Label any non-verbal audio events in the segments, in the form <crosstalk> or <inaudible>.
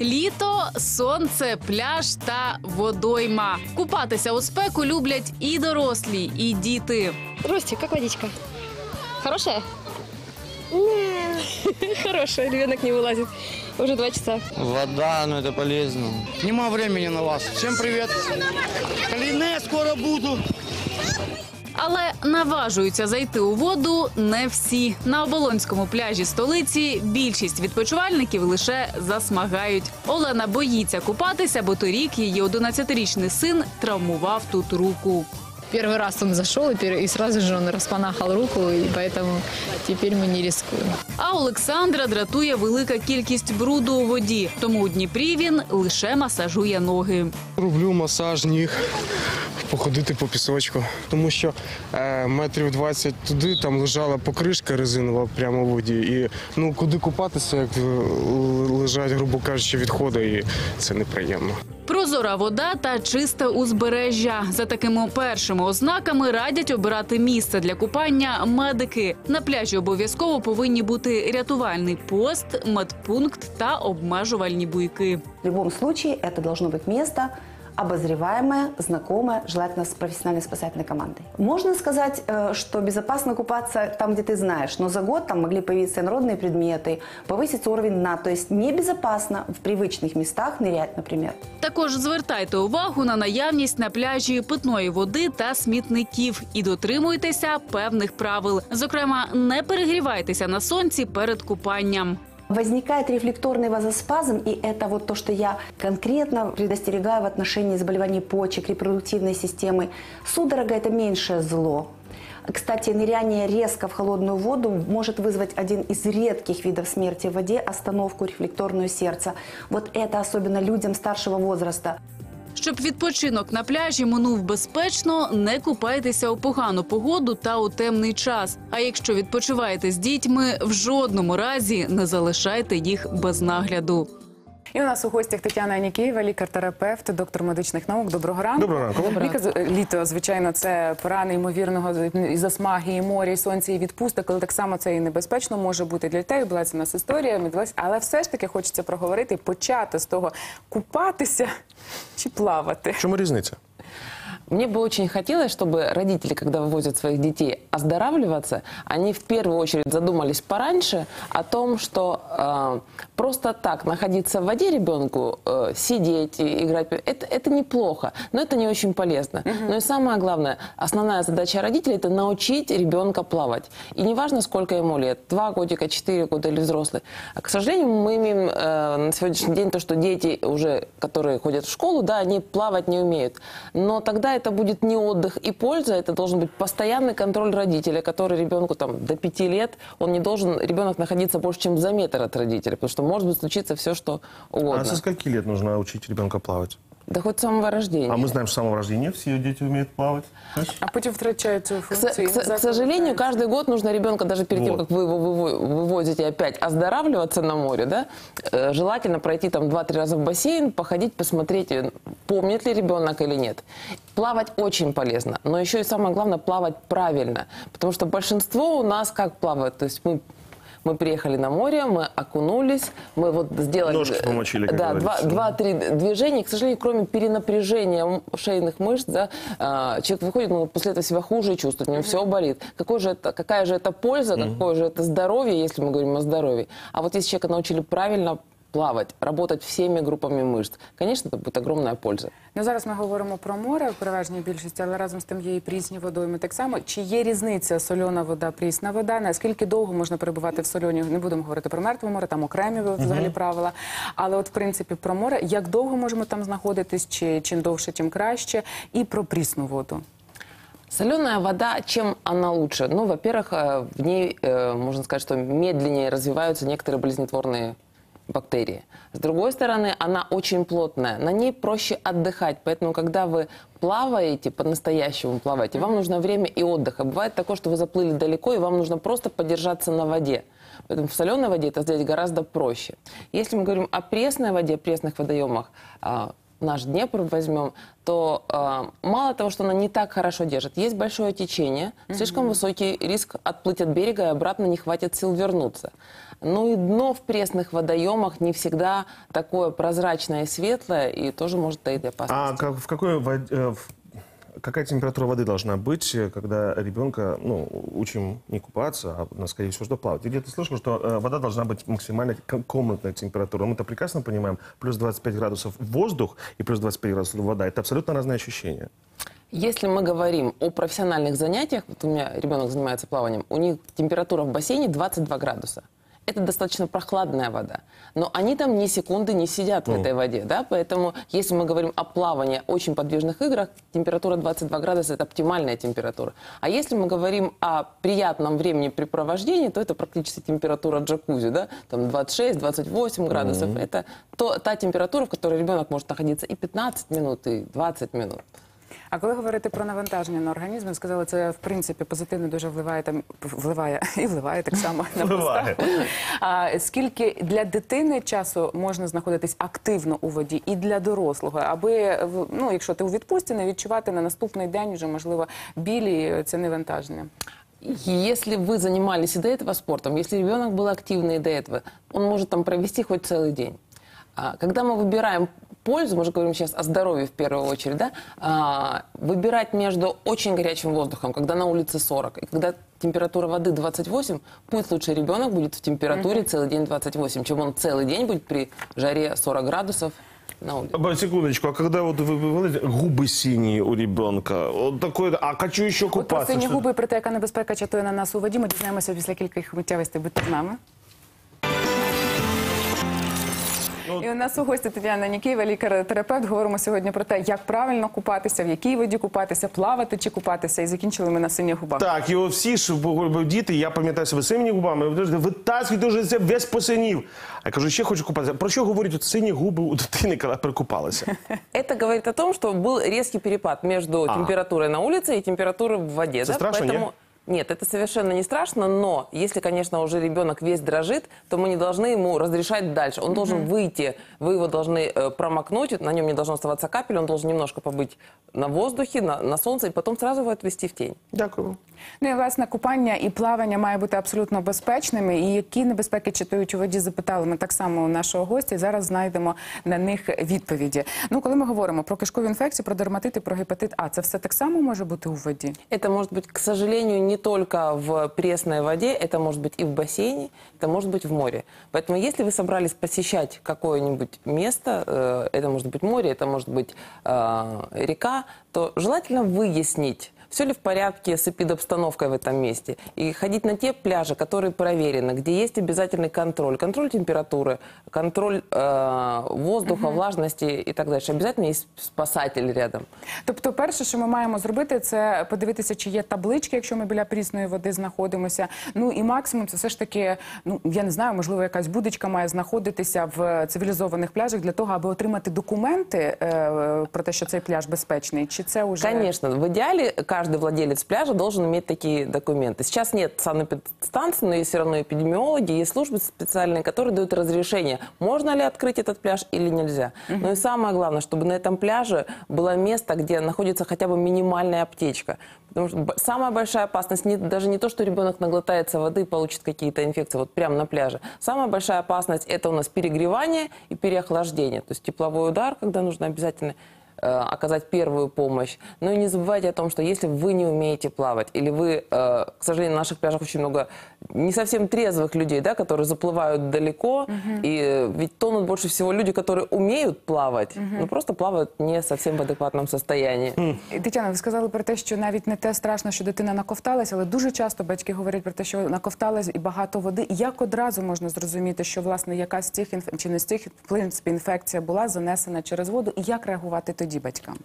Літо, сонце, пляж та водойма. Купатися у спеку люблять і дорослі, і діти. Ростик, как водичка? Хорошая? <laughs> Хорошая, ребенок не вылазит. Уже два часа. Вода, ну это полезно. Нема времени на вас. Всем привет. Калине скоро буду. Але наважуються зайти у воду не всі. На оболонському пляжі столиці більшість відпочивальників лише засмагають. Олена боїться купатися, бо торік її 11-річний син травмував тут руку. Первый раз он зашел, и, пер- и сразу же он распанахал руку, и поэтому теперь мы не рискуем. А Олександра дратує велика кількість бруду у воді. Тому у Дніпрі він лише масажує ноги. Роблю масаж ніг, походити по пісочку. Тому що е, метрів 20 туди там лежала покришка резинова прямо у воді. І ну куди купатися, як е, лежать, грубо кажучи, відходи, і це неприємно. Прозора вода та чисте узбережжя. За такими першими ознаками радять обирати місце для купання медики. На пляжі обов'язково повинні бути рятувальний пост, медпункт та обмежувальні буйки. В будь-якому випадку це має бути место обозреваемое, знакомое, желательно с профессиональной спасательной командой. Можно сказать, э, что безопасно купаться там, где ты знаешь, но за год там могли появиться инородные предметы, повысится уровень дна, то есть небезопасно в привычных местах нырять, например. Також звертайте увагу на наявність на пляжі питної води та смітників і дотримуйтеся певних правил. Зокрема, не перегрівайтеся на сонці перед купанням. Возникает рефлекторный вазоспазм, и это вот то, что я конкретно предостерегаю в отношении заболеваний почек, репродуктивной системы. Судорога – это меньшее зло. Кстати, ныряние резко в холодную воду может вызвать один из редких видов смерти в воде – остановку рефлекторную сердца. Вот это особенно людям старшего возраста. Щоб відпочинок на пляжі минув безпечно, не купайтеся у погану погоду та у темний час. А якщо відпочиваєте з дітьми, в жодному разі не залишайте їх без нагляду. І у нас у гостях Тетяна Анікієва, лікар-терапевт, доктор медичних наук. Доброго ранку. Доброго ранку. Ліка, з- літо, звичайно, це пора неймовірного і засмаги, і моря, і сонця, і відпусток, але так само це і небезпечно може бути для дітей. Була це у нас історія. Але все ж таки хочеться проговорити, почати з того, купатися чи плавати. Чому різниця? Мне бы очень хотелось, чтобы родители, когда вывозят своих детей оздоравливаться, они в первую очередь задумались пораньше о том, что э, просто так находиться в воде ребенку, э, сидеть, и играть, это, это неплохо, но это не очень полезно. Но и самое главное, основная задача родителей – это научить ребенка плавать. И неважно, сколько ему лет, два годика, четыре года или взрослый. А, к сожалению, мы имеем э, на сегодняшний день то, что дети уже, которые ходят в школу, да, они плавать не умеют. Но тогда это будет не отдых и польза, это должен быть постоянный контроль родителя, который ребенку там до пяти лет, он не должен, ребенок находиться больше, чем за метр от родителя, потому что может быть случиться все, что угодно. А со скольки лет нужно учить ребенка плавать? Да хоть с самого рождения. А мы знаем, что с самого рождения все дети умеют плавать. А цю К, со- функцію. к со- к сожалению, каждый год нужно ребенка, даже перед тем, Вот. как вы его выво- вывозите опять оздоравливаться на море, да, э, желательно пройти там 2-3 раза в бассейн, походить, посмотреть, э, помнит ли ребенок или нет. Плавать очень полезно, но еще и самое главное плавать правильно, потому что большинство у нас как плавают, то есть мы мы приехали на море, мы окунулись, мы вот сделали... Ножки помочили, как Да, два- два-три движения. К сожалению, кроме перенапряжения шейных мышц, да, а, человек выходит, но после этого себя хуже чувствует, у него все болит. Какой же это, какая же это польза, какое же это здоровье, если мы говорим о здоровье. А вот если человека научили правильно плавать, работать всеми группами мышц, конечно, это будет огромная польза. Ну, зараз ми говоримо про море в переважній більшості, але разом з тим є і прісні водойми. Так само, чи є різниця сольона вода, прісна вода? Наскільки довго можна перебувати в сольоні? Не будемо говорити про мертве море, там окремі взагалі правила. Але от в принципі про море, як довго можемо там знаходитись, чи чим довше, тим краще, і про прісну воду. Соленая вода, чем она лучше? Ну, во-первых, э, в ней, э, можно сказать, что медленнее развиваются некоторые болезнетворные бактерии. С другой стороны, она очень плотная, на ней проще отдыхать. Поэтому, когда вы плаваете, по-настоящему плаваете, вам нужно время и отдых. А бывает такое, что вы заплыли далеко, и вам нужно просто подержаться на воде. Поэтому в соленой воде это сделать гораздо проще. Если мы говорим о пресной воде, пресных водоемах, а, наш Днепр возьмем, то э, мало того, что она не так хорошо держит, есть большое течение, слишком высокий риск отплыть от берега и обратно не хватит сил вернуться. Ну и дно в пресных водоемах не всегда такое прозрачное и светлое, и тоже может таить опасность. А как- в какой вод- э, в- какая температура воды должна быть, э, когда ребенка, ну, учим не купаться, а, скорее всего, что плавать? Я где-то слышал, что э, вода должна быть максимально комнатная температура. Мы это прекрасно понимаем. Плюс 25 градусов воздух и плюс 25 градусов вода. Это абсолютно разные ощущения. Если мы говорим о профессиональных занятиях, вот у меня ребенок занимается плаванием, у них температура в бассейне 22 градуса. Это достаточно прохладная вода. Но они там ни секунды не сидят в этой воде, да, поэтому если мы говорим о плавании, очень подвижных играх, температура 22 градуса – это оптимальная температура. А если мы говорим о приятном времяпрепровождении, то это практически температура джакузи, да, там 26-28 градусов. Это то, та температура, в которой ребенок может находиться и 15 минут, и 20 минут. А коли говорити про навантаження на організм, ви сказали, це в принципі позитивно дуже вливає там вливає <laughs> і вливає так само на Вливає. постав. А скільки для дитини часу можна знаходитись активно у воді і для дорослого, аби в- ну, якщо ти у відпустці, не відчувати на наступний день вже можливо білі це навантаження. Если вы занимались и до этого спортом, если ребенок был активный и до этого, он может там провести хоть целый день. А, Когда мы выбираем пользу, мы же говорим сейчас о здоровье в первую очередь, да, а, выбирать между очень горячим воздухом, когда на улице 40, и когда температура воды 28, пусть лучше ребенок будет в температуре целый день 28, чем он целый день будет при жаре 40 градусов на улице. А, Секундочку, а когда вот вы, вы говорите, губы синие у ребенка, вот такой, а хочу еще От про купаться. сині что- губи і про те, яка небезпека чатує на нас у воді, ми дізнаємося після кількох миттєвостей. Будьте з нами. І у нас у гості Тетяна Нікієва, лікар-терапевт. Говоримо сьогодні про те, як правильно купатися, в якій воді купатися, плавати чи купатися. І закінчили ми на синіх губах. Так, і от всі ж бо- бо діти, я пам'ятаю себе синіми губами, вони кажуть, витаскуйте вже це весь посинів. А я кажу, ще хочу купатися. Про що говорять от сині губи у дитини, коли прикупалася? <laughs> Это говорит о том, что был резкий перепад между температурой на улице и температурой в воде. Это да? страшно, Поэтому... нет? Нет, это совершенно не страшно, но если, конечно, уже ребенок весь дрожит, то мы не должны ему разрешать дальше. Он должен выйти, вы его должны э, промокнуть, на нем не должно оставаться капель, он должен немножко побыть на воздухе, на, на солнце, и потом сразу его отвести в тень. Дякую. Ну і власне купання і плавання має бути абсолютно безпечними. І які небезпеки читують у воді, запитали ми так само у нашого гостя. І зараз знайдемо на них відповіді. Ну, коли ми говоримо про кишкові інфекції, про дерматит і про гепатит, А це все так само може бути у воді. Это может быть, к сожалению, не только в пресной воде, это может быть и в бассейне, это может быть в море. Поэтому если вы собрались посещать какое-нибудь место, э, это может быть море, это может быть э, река, то желательно выяснить, все ли в порядке с эпидобстановкой в этом месте. И ходить на те пляжи, которые проверены, где есть обязательный контроль. Контроль температуры, контроль э, воздуха, влажности и так дальше. Обязательно есть спасатель рядом. Тобто, перше, що ми маємо зробити, це подивитися, чи є таблички, якщо ми біля прісної води знаходимося. Ну і максимум це все ж таки, ну я не знаю, можливо, якась будочка має знаходитися в цивілізованих пляжах для того, аби отримати документи е, про те, що цей пляж безпечний. Чи це вже Конечно, в идеале каждый владелец пляжа должен иметь такие документы. Сейчас нет санэпидстанции, но есть все равно эпидемиологи, есть службы специальные, которые дают разрешение, можно ли открыть этот пляж или нельзя. Ну и самое главное, чтобы на этом пляже было место, где находится хотя бы минимальная аптечка. Потому что самая большая опасность не, даже не то, что ребенок наглотается воды и получит какие-то инфекции вот прямо на пляже. Самая большая опасность это у нас перегревание и переохлаждение. То есть тепловой удар, когда нужно обязательно оказать первую помощь. Но и не забывайте о том, что если вы не умеете плавать, или вы, э, к сожалению, на наших пляжах очень много не совсем трезвых людей, да, которые заплывают далеко, и э, ведь тонут больше всего люди, которые умеют плавать, но просто плавают не совсем в адекватном состоянии. І, Тетяна, ви сказали про те, що навіть не те страшно, що дитина наковталась, але дуже часто батьки говорять про те, що наковталась і багато води. І Як одразу можна зрозуміти, що власне якась з цих інф... чи не з цих в принципі інфекція була занесена через воду, і як реагувати тоді Батькам?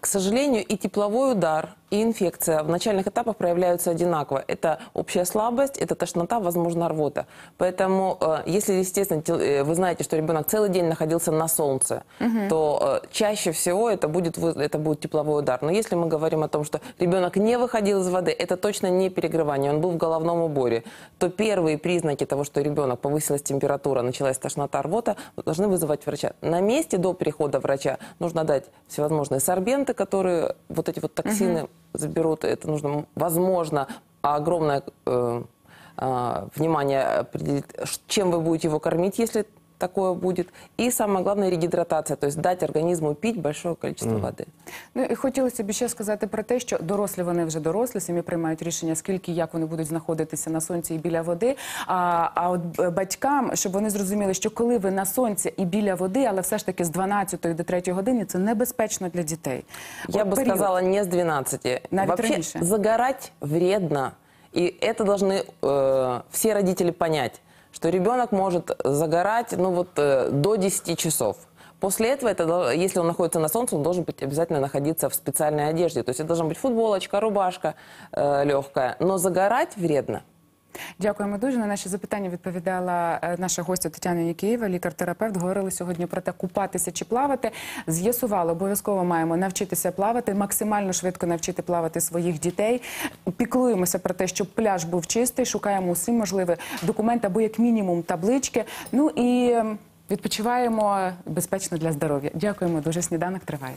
К сожалению, и тепловой удар, и инфекция в начальных этапах проявляются одинаково. Это общая слабость, это тошнота, возможно, рвота. Поэтому, э, если, естественно, э, вы знаете, что ребенок целый день находился на солнце, то э, чаще всего это будет, это будет тепловой удар. Но если мы говорим о том, что ребенок не выходил из воды, это точно не перегревание, он был в головном уборе, то первые признаки того, что ребенок повысилась температура, началась тошнота, рвота, должны вызывать врача. На месте до прихода врача нужно дать всевозможные сорбенты, которые вот эти вот токсины заберут. Это нужно, возможно, огромное э, а, внимание определить, ш- чем вы будете его кормить, если такое будет. И самое главное регидратация, то есть дать организму пить большое количество воды. Ну і хотілося б ще сказати про те, що дорослі вони вже дорослі, самі приймають рішення, скільки як вони будуть знаходитися на сонці і біля води. А, а от е, батькам, щоб вони зрозуміли, що коли ви на сонці і біля води, але все ж таки з 12 до 3 години, це небезпечно для дітей. Я От бы період. сказала не с 12. Навіть Вообще раньше. загорать вредно. И это должны э, все родители понять, Что ребенок может загорать ну, вот, э, до 10 часов. После этого, это, если он находится на солнце, он должен быть обязательно находиться в специальной одежде. То есть это должна быть футболочка, рубашка э, легкая. Но загорать вредно. Дякуємо дуже. На наші запитання відповідала е, наша гостя Тетяна Нікієва, лікар-терапевт. Говорили сьогодні про те, купатися чи плавати. З'ясували, обов'язково маємо навчитися плавати, максимально швидко навчити плавати своїх дітей. Піклуємося про те, щоб пляж був чистий, шукаємо усі можливі документи або як мінімум таблички. Ну і ем, відпочиваємо безпечно для здоров'я. Дякуємо дуже. Сніданок триває.